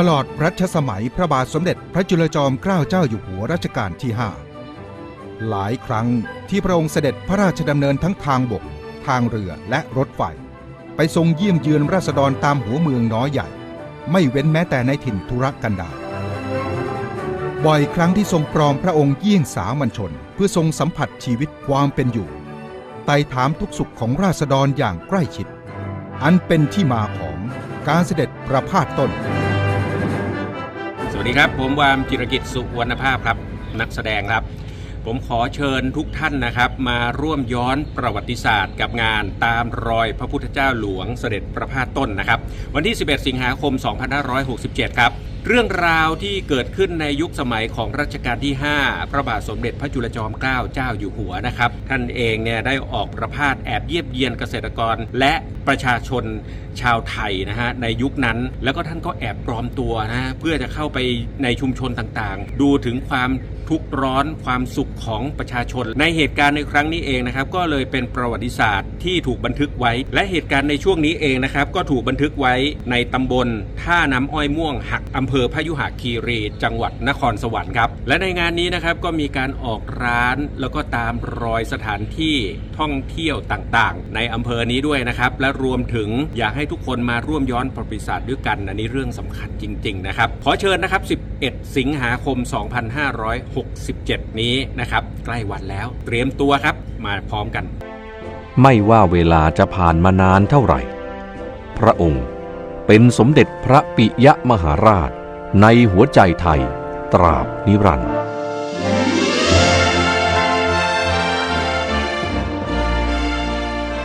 ตลอดรัชสมัยพระบาทสมเด็จพระจุลจอมเกล้าเจ้าอยู่หัวรัชกาลที่ 5 หลายครั้งที่พระองค์เสด็จพระราชดำเนินทั้งทางบก ทางเรือและรถไฟ ไปทรงเยี่ยมเยือนราษฎรตามหัวเมืองน้อยใหญ่ ไม่เว้นแม้แต่ในถิ่นธุรกันดารบ่อยครั้งที่ทรงปลอมพระองค์เยี่ยงสามัญชน เพื่อทรงสัมผัสชีวิตความเป็นอยู่ไต่ถามทุกสุขของราษฎรอย่างใกล้ชิด อันเป็นที่มาของการเสด็จประพาสต้น ดีครับ ผมวามจิรกิจสุวรรณภาพครับนักแสดงครับ ผมขอเชิญทุกท่านนะครับ มาร่วมย้อนประวัติศาสตร์ กับงานตามรอยพระพุทธเจ้าหลวงเสด็จประพาสต้นนะครับ วันที่ 11 สิงหาคม 2567 ครับ เรื่องราวที่เกิดขึ้นในยุคสมัยของรัชกาลที่ 5 พระบาทสมเด็จพระจุลจอมเกล้าเจ้าอยู่หัวนะครับ ท่านเองเนี่ยได้ออกประพาสแอบเยียบเยียนเกษตรกร และประชาชนชาวไทยนะฮะในยุคนั้น แล้วก็ท่านก็แอบปลอมตัวนะเพื่อจะเข้าไปในชุมชนต่างๆ ดูถึงความทุกข์ร้อนความสุขของประชาชน ในเหตุการณ์ในครั้งนี้เองนะครับ ก็เลยเป็นประวัติศาสตร์ที่ถูกบันทึกไว้ และเหตุการณ์ในช่วงนี้เองนะครับ ก็ถูกบันทึกไว้ในตำบลท่าน้ำอ้อยม่วงหักอำเภภอพยุหคีรีจังหวัดนครสวรรค์ครับ และในงานนี้นะครับก็มีการออกร้านแล้วก็ตามรอยสถานที่ท่องเที่ยวต่างๆ ในอำเภอนี้ด้วยนะครับ และรวมถึงอยากให้ทุกคนมาร่วมย้อนประวัติศาสตร์ด้วยกันอันนี้เรื่องสำคัญจริง ๆ นะครับ ขอเชิญนะครับ 11 สิงหาคม 2567 นี้นะครับ ใกล้วันแล้ว เตรียมตัวครับ มาพร้อมกัน ไม่ว่าเวลาจะผ่านมานานเท่าไหร่ พระองค์เป็นสมเด็จพระปิยมหาราช ในหัวใจไทย ตราบนิรันดร์